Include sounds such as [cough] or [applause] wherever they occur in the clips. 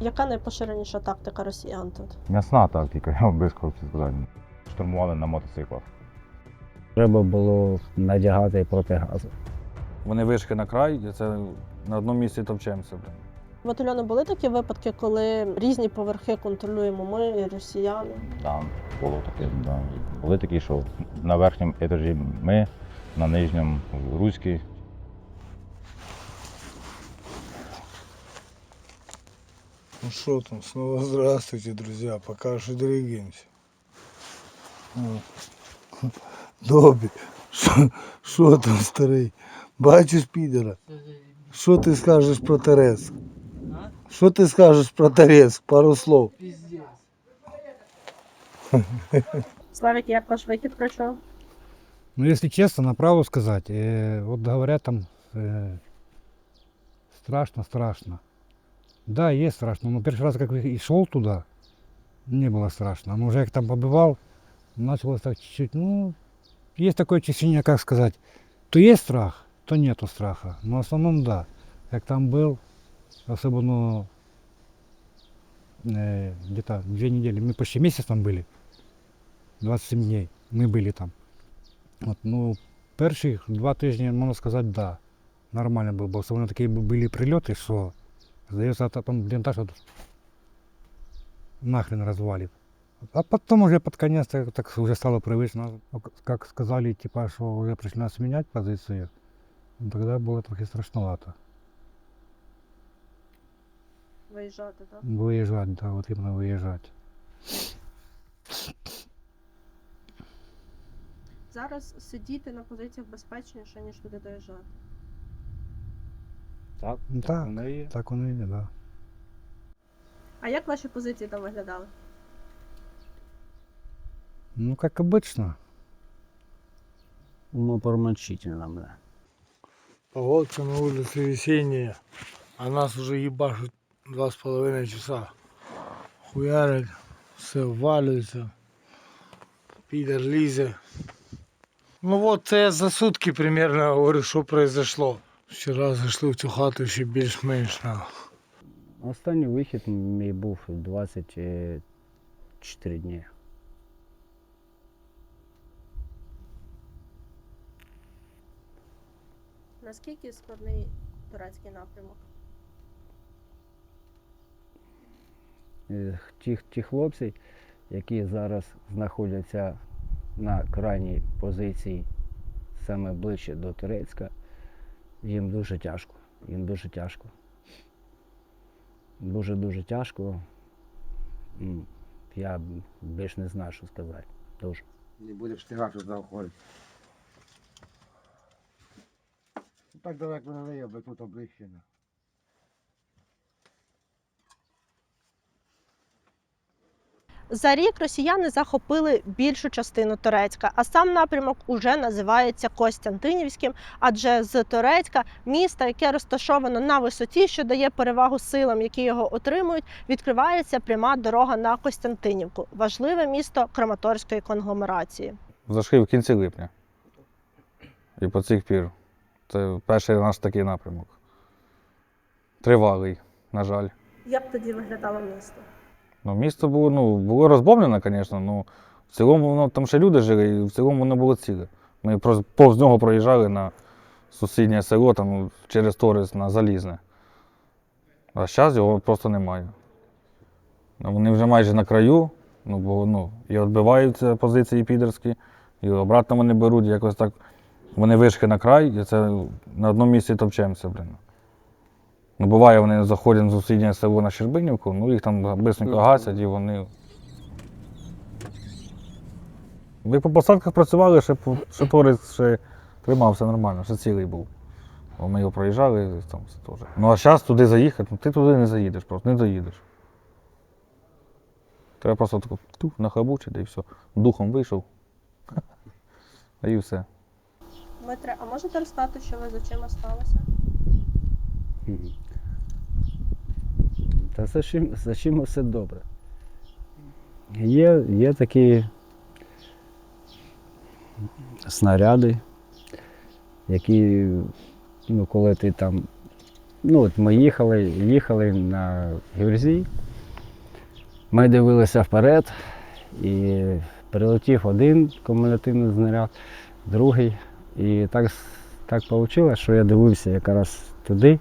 Яка найпоширеніша тактика росіян тут? М'ясна тактика, я вам без сказати. Штурмували на мотоциклах. Треба було надягати протигази. Вони вийшли на край, і це на одному місці товчемося. Блин. В батальйону були такі випадки, коли різні поверхи контролюємо ми, і росіяни. Там було таке, да. були такі, що на верхньому етажі ми, на нижньому руські. Ну что там, снова здравствуйте, друзья. Пока что двигаемся. О. Добі, що- що там, старий? Бачиш підера? Що ти скажеш про Тереск? Що ти скажеш про Тереск? Пару слов. Славік, як ваш вихід пройшов? Ну, если честно, на правду сказать, э, вот говорят там э, страшно, страшно. Да, есть страшно, но первый раз, как и шел туда, не было страшно. Но уже как там побывал, началось так чуть-чуть, ну, есть такое ощущение, как сказать, то есть страх, то нету страха. Но в основном да. Как там был, особенно э, где-то две недели, мы почти месяц там были, 27 дней мы были там. От, ну, перші два тижні, можна сказати, да. Нормально було, бо вони такі були прильоти, що здається, та там бліндаж от нахрен розвалив. А потом уже под конец так, так уже стало привычно. Как сказали, типа, что уже пришли нас менять позицию, ну, тогда было трохи страшновато. Виїжджати, так? Выезжать, да, вот именно выезжать. Зараз сидіти на позиціях безпечніше, ніж туди доїжджати. Так, Ну, так, воно і є. так воно і є, да. А як ваші позиції там виглядали? Ну, как обычно. Умопромочительно, бля. Погодка на улице весенняя, а нас уже ебашут два с половиной часа. Хуярят, все валюється, підер лізе. Ну вот це я за сутки примерно говорю, що произошло. Вчора зайшли в цю хату ще більш-менш на. Останній вихід мій був 24 дні. Наскільки складний турецький напрямок? Е, Ті, ті хлопці, які зараз знаходяться на крайній позиції, саме ближче до Турецька, їм дуже тяжко. Їм дуже тяжко. Дуже-дуже тяжко. Я більш не знаю, що сказати. Дуже. Не буде встигати туди входити. Так далеко не вийде бо тут облищено. За рік росіяни захопили більшу частину Турецька, а сам напрямок уже називається Костянтинівським, адже з Турецька, міста, яке розташовано на висоті, що дає перевагу силам, які його отримують, відкривається пряма дорога на Костянтинівку, важливе місто Краматорської конгломерації. Зайшли в кінці липня. І по цих пір. Це перший наш такий напрямок. Тривалий, на жаль. Як тоді виглядало місто? Ну, місто було, ну, було розбомблене, звісно, ну в цілому воно там ще люди жили, і в цілому воно було ціле. Ми повз нього проїжджали на сусіднє село, там ну, через Торис на Залізне. А зараз його просто немає. Ну, Вони вже майже на краю, ну, бо ну, і відбиваються позиції підерські, і обратно вони беруть, якось так. Вони вийшли на край, і це на одному місці товчемося, блін. Ну, буває, вони заходять в сусіднє село на Щербинівку, ну їх там бисенько гасять і вони. Ви по посадках працювали, ще, по- ще Торис ще тримався нормально, ще цілий був. Бо Ми його проїжджали там все теж. Ну а зараз туди заїхати, ну ти туди не заїдеш, просто не доїдеш. Треба просто таку тух, нахабучити і все. Духом вийшов. [laughs] І все. Дмитре, а можете розказати, що ви з очима сталося? Та за чим, за чим все добре. Є, є такі снаряди, які, ну, коли ти там Ну, от ми їхали, їхали на гюрзі. Ми дивилися вперед, і прилетів один кумулятивний знаряд, другий. І так, так вийшло, що я дивився якраз туди.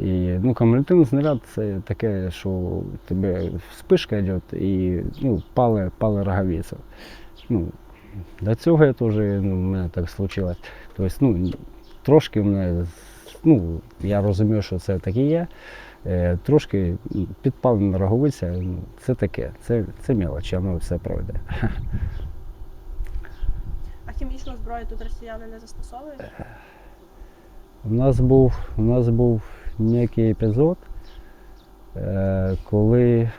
І ну, кумулятивний знаряд це таке, що у тебе вспишка йде і ну, пале, пале роговиця. Ну, до цього я теж, ну, в мене так случилось. Тобто, ну, трошки в мене, ну, я розумію, що це таке є. Е, трошки підпалена роговиця, ну, це таке, це, це мелочі, воно все пройде. А хімічну зброю тут росіяни не застосовують? У нас був, у нас був некий епізод, е, коли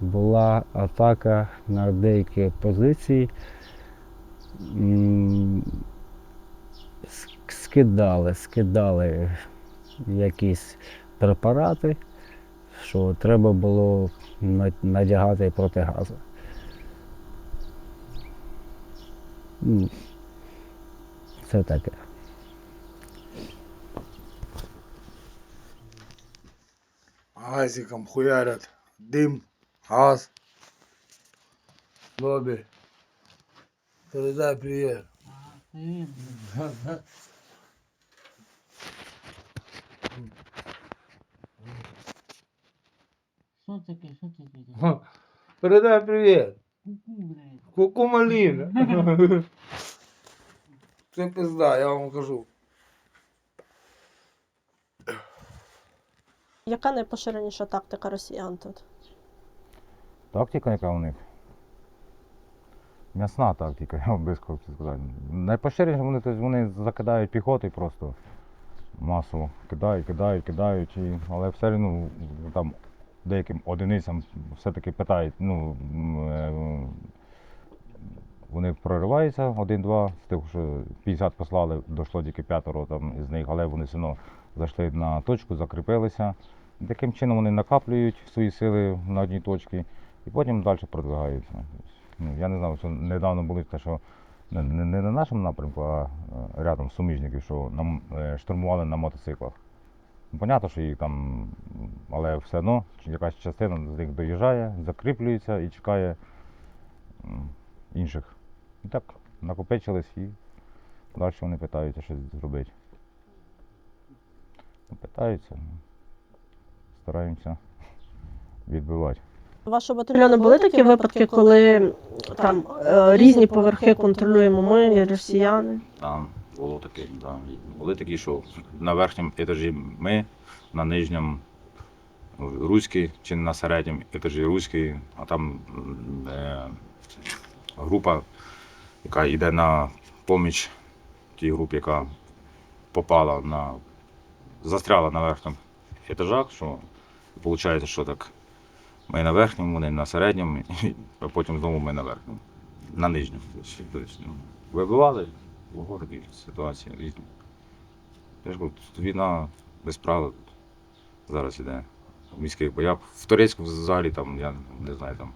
була атака на деякі позиції. Скидали, скидали якісь препарати, що треба було надягати протигази. М, Це таке. Газиком хуярят. Дым, газ. Бобби. Передай привет. Що таке, що таке? Ха, Передай привет. Ку-ку, блядь. Куку малина. [laughs] Це пизда, я вам кажу. Яка найпоширеніша тактика росіян тут? Тактика, яка у них? М'ясна тактика, [laughs] я вам без сказати. Найпоширеніше вони, тобто вони закидають піхотою просто масово. Кидають, кидають, кидають. І, але все одно ну, там деяким одиницям все-таки питають, ну, е, вони прориваються один-два, з тих, що 50 послали, дійшло тільки п'ятеро там із них, але вони все одно зайшли на точку, закріпилися. Таким чином вони накаплюють свої сили на одній точці і потім далі продвигаються. Ну, я не знаю, що недавно були те, що не, на нашому напрямку, а е, рядом суміжників, що нам е, штурмували на мотоциклах. Ну, Понятно, що їх там, але все одно якась частина з них доїжджає, закріплюється і чекає інших. І так накопичились і далі вони питаються щось зробити. Питаються, ну, стараємося відбивати. У вашого батальйону були такі випадки, коли там е, різні поверхи контролюємо ми і росіяни? Там було таке, да. Були такі, що на верхньому етажі ми, на нижньому руський, чи на середньому етажі руський, а там е, група, яка йде на поміч тій групі, яка попала на. Застряла на верхньому етажах, що виходить, що так. Ми на верхньому, вони на середньому, а потім знову ми на верхньому, на нижньому. Вибивали в городі ситуації різні. Я ж кажу, тут війна без правил зараз іде в міських боях. В Турецьку взагалі там, я не знаю, там,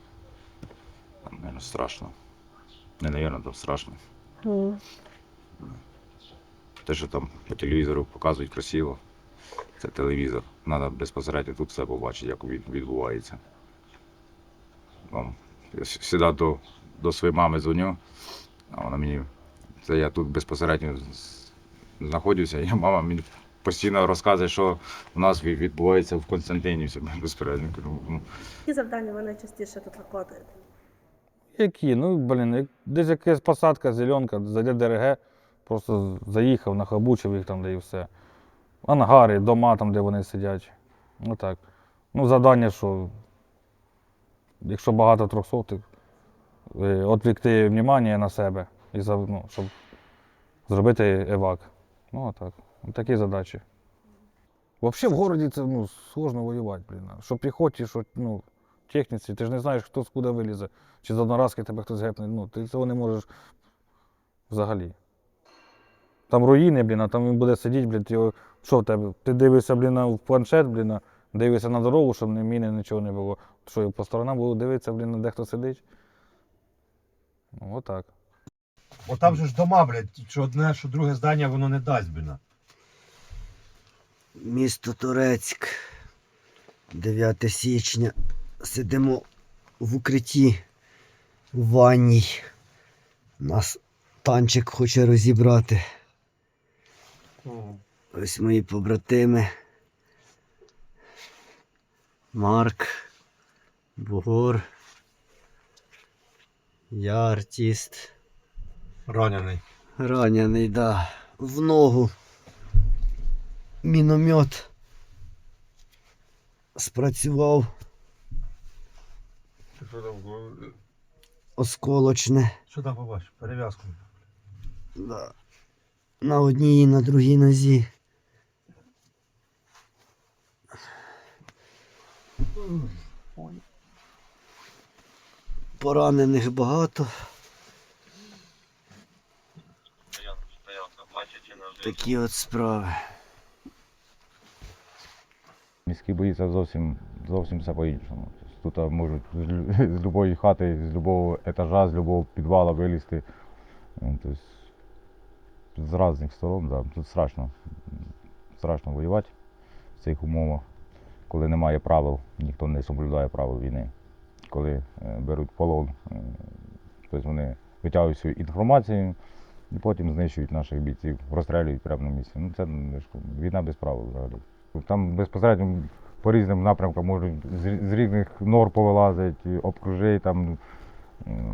там мабуть, страшно. Не, навірно, там страшно. М. Те, що там по телевізору показують красиво, це телевізор. Треба безпосередньо тут все побачити, як від- відбувається. Завжди до, до своєї мами дзвоню, а вона мені. Це я тут безпосередньо знаходжуся, [laughs] і мама мені постійно розказує, що у нас відбувається в Константинівці безпосередньо. «Ну, Які завдання ви найчастіше тут виконуєте? Які? Ну, блін, десь якась посадка, зеленка, зайде ДРГ, просто заїхав, нахабучив їх там, де і все. Ангари, дома там, де вони сидять. Ну так. Ну, завдання, що якщо багато трьохсотих, е, відвлекти увагу на себе, і ну, щоб зробити евак. Ну, отак. Такі задачі. Взагалі в місті це ну, сложно воювати, блін. Що піхоті, що ну, техніці, ти ж не знаєш, хто скуди вилізе. Чи з одноразки тебе хтось гепне. Ну, ти цього не можеш взагалі. Там руїни, блін, а там він буде сидіти, блін, його, що в тебе? Ти дивишся, блін, в планшет, блін, дивишся на дорогу, щоб не міни, нічого не було. Що по сторонам було дивитися, блін, де хто сидить. Ну, отак. Бо там же ж дома, блядь, що одне, що друге здання воно не дасть, блін. Місто Турецьк. 9 січня. Сидимо в укритті у ванній. Нас танчик хоче розібрати. Ось мої побратими. Марк, Бугор. Я артист. Ранений. Ранений, да. В ногу. Міномет. Спрацював Що там, осколочне. що там побачиш? Перев'язку. Да. На одній і на другій нозі. Поранених багато. Такі от справи. Міські бої це зовсім, зовсім все по-іншому. Тут можуть [laughs] з, любої хати, з любого етажа, з любого підвала вилізти. Тобто, з різних сторон, да. тут страшно. Страшно воювати в цих умовах, коли немає правил, ніхто не соблюдає правил війни. Коли е, беруть полон, е, тобто вони витягують свою інформацію і потім знищують наших бійців, розстрілюють прямо на місці. Ну це ну, війна без правил взагалі. Там безпосередньо по різним напрямкам можуть з, різних нор повилазити, обкружити, там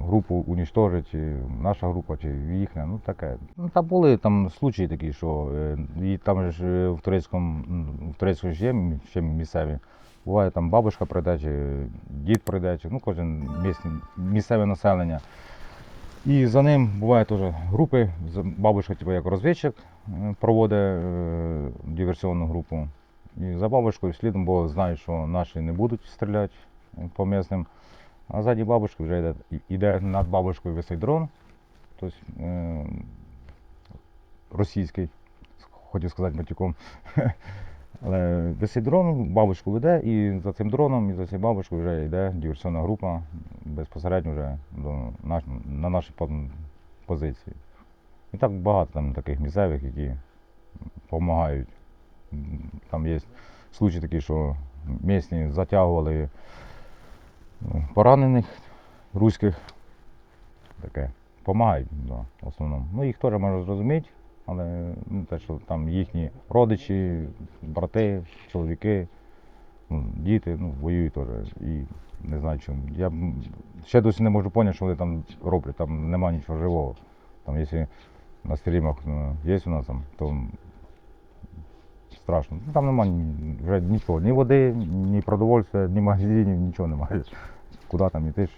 групу унічтожити, чи наша група, чи їхня. Ну таке. Ну, та були там случаї такі, що е, і там ж е, в турецькому, в турецькому ж ще місцеві. Буває там бабушка прийде, чи дід прийде, чи ну кожен місцеве населення. І за ним бувають теж групи. Бабушка, типу, як розвідчик, е, проводить диверсіонну групу. І за бабушкою слідом, бо знають, що наші не будуть стріляти по місним. А ззаді бабушки вже йде, йде над бабушкою висить дрон. Тобто е, російський, хотів сказати матюком. [laughs] Але висить дрон, бабушку веде, і за цим дроном, і за цією бабушкою вже йде диверсійна група безпосередньо вже до наш, на наші позиції. І так багато там таких місцевих, які допомагають. Там є случаї такі, що місні затягували поранених руських. Таке. Помагають, да, в основному. Ну, їх теж можна зрозуміти, але ну, те, що там їхні родичі, брати, чоловіки, ну, діти ну, воюють теж. І не знаю чому. Я ще досі не можу зрозуміти, що вони там роблять. Там немає нічого живого. Там, якщо на стрімах ну, є у нас там, то страшно. Там немає вже нічого, ні води, ні продовольства, ні магазинів, нічого немає. Куди там йти?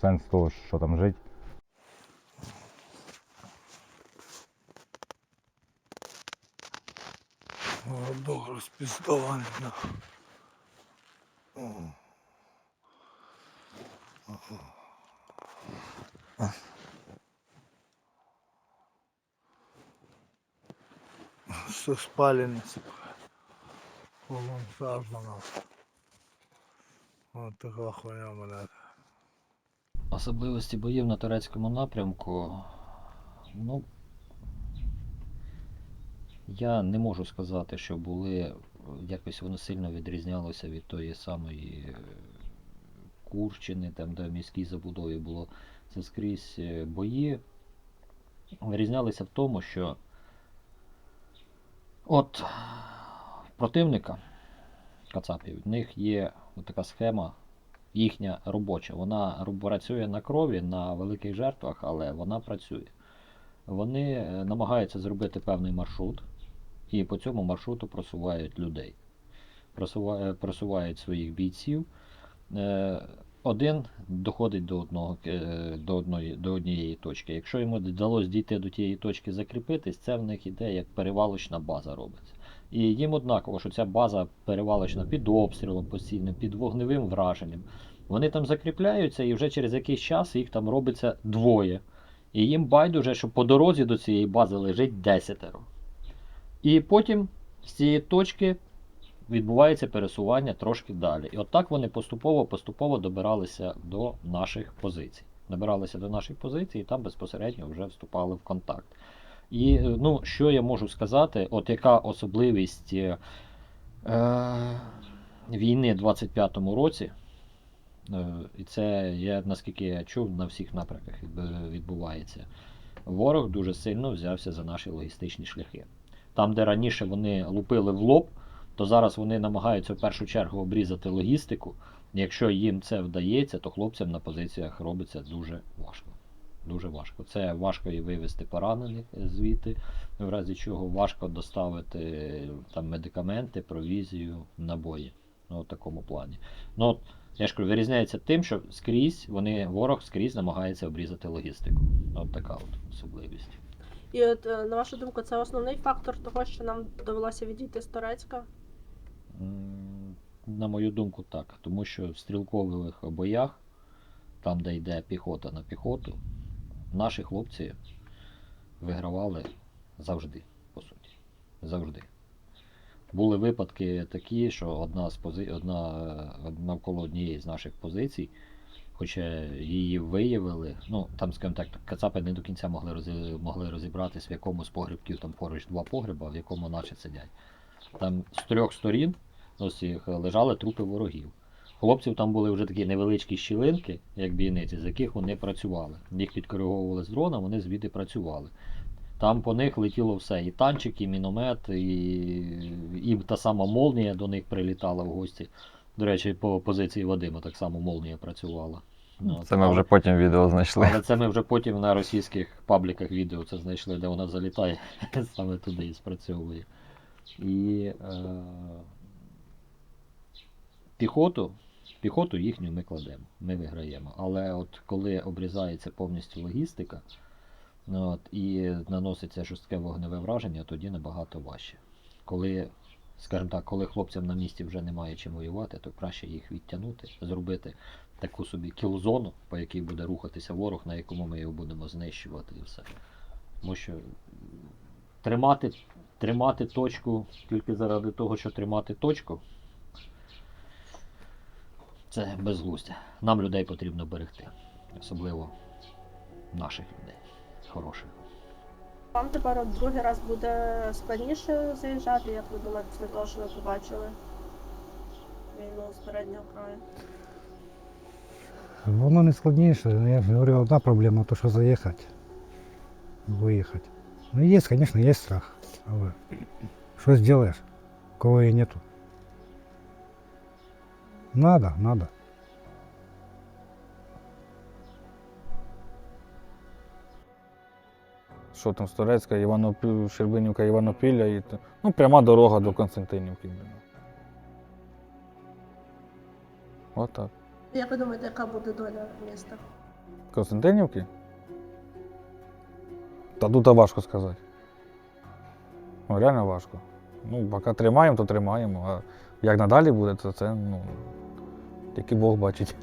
Сенс того, що там жити. Городок розпіздований. Все спалене. Полон сажено. Ось така хуйня мене. Особливості боїв на турецькому напрямку. Ну, я не можу сказати, що були, якось воно сильно відрізнялося від тої самої Курщини, там, де в міській забудові було це скрізь е, бої. Вирізнялися в тому, що от противника Кацапів, в них є така схема їхня робоча. Вона працює на крові, на великих жертвах, але вона працює. Вони е, намагаються зробити певний маршрут, і по цьому маршруту просувають людей, просуває- просувають своїх бійців. Е, Один доходить до, одного, е, до, одної, до однієї точки. Якщо йому вдалося дійти до тієї точки закріпитись, це в них іде як перевалочна база робиться. І їм однаково, що ця база перевалочна під обстрілом постійно, під вогневим враженням. Вони там закріпляються і вже через якийсь час їх там робиться двоє. І їм байдуже, що по дорозі до цієї бази лежить десятеро. І потім з цієї точки відбувається пересування трошки далі. І отак вони поступово-поступово добиралися до наших позицій. Добиралися до наших позицій і там безпосередньо вже вступали в контакт. І е, ну, що я можу сказати, от яка особливість е, е, війни в 25-му році, е, і це я наскільки я чув, на всіх напрямках відбувається. Ворог дуже сильно взявся за наші логістичні шляхи. Там, де раніше вони лупили в лоб, то зараз вони намагаються в першу чергу обрізати логістику. Якщо їм це вдається, то хлопцям на позиціях робиться дуже важко. Дуже важко. Це важко і вивезти поранених звідти, в разі чого важко доставити там медикаменти, провізію, набої. Ну, в такому плані. Ну, от, я ж кажу, вирізняється тим, що скрізь вони, ворог скрізь намагається обрізати логістику. От така от особливість. І от е, на вашу думку, це основний фактор того, що нам довелося відійти з Турецька. На мою думку, так. Тому що в стрілкових боях, там, де йде піхота на піхоту, наші хлопці вигравали завжди, по суті. Завжди. Були випадки такі, що одна з пози... одна е, навколо однієї з наших позицій, хоча її виявили, ну там, скажімо так, кацапи не до кінця могли, розі... могли розібратись, в якому з погребків там поруч два погреба, в якому наче сидять. Там з трьох сторін ось лежали трупи ворогів. Хлопців там були вже такі невеличкі щілинки, як бійниці, з яких вони працювали. Їх підкориговували з дрона, вони звідти працювали. Там по них летіло все. І танчик, і міномет, і, і та сама молнія до них прилітала в гості. До речі, по позиції Вадима так само молнія працювала. Ну, Це ми вже потім відео знайшли. але це ми вже потім на російських пабліках відео це знайшли, де вона залітає [laughs] саме туди і спрацьовує. І е, піхоту, піхоту їхню ми кладемо, ми виграємо. Але от коли обрізається повністю логістика от, і наноситься жорстке вогневе враження, тоді набагато важче. Коли, скажімо так, коли хлопцям на місці вже немає чим воювати, то краще їх відтягнути, зробити таку собі кілзону, по якій буде рухатися ворог, на якому ми його будемо знищувати і все. Тому що тримати, тримати точку тільки заради того, що тримати точку, це безглуздя. Нам людей потрібно берегти. Особливо наших людей. Хороших. Вам тепер от другий раз буде складніше заїжджати, як ви думаєте, після того, що ви побачили війну з переднього краю? Воно не складніше. Я ж говорю, одна проблема, то що заїхати, виїхати. Ну, є, звісно, є страх. Але що зробиш, коли її нету? Надо, надо. Що там з Турецька, Іванопіль, Щербинівка, Іванопілля і то- ну, пряма дорога до Константинівки. блін. Отак. Як ви думаєте, яка буде доля міста? Константинівки? Та тут важко сказати. Ну, реально важко. Ну, поки тримаємо, то тримаємо. А як надалі буде, то це ну, тільки Бог бачить.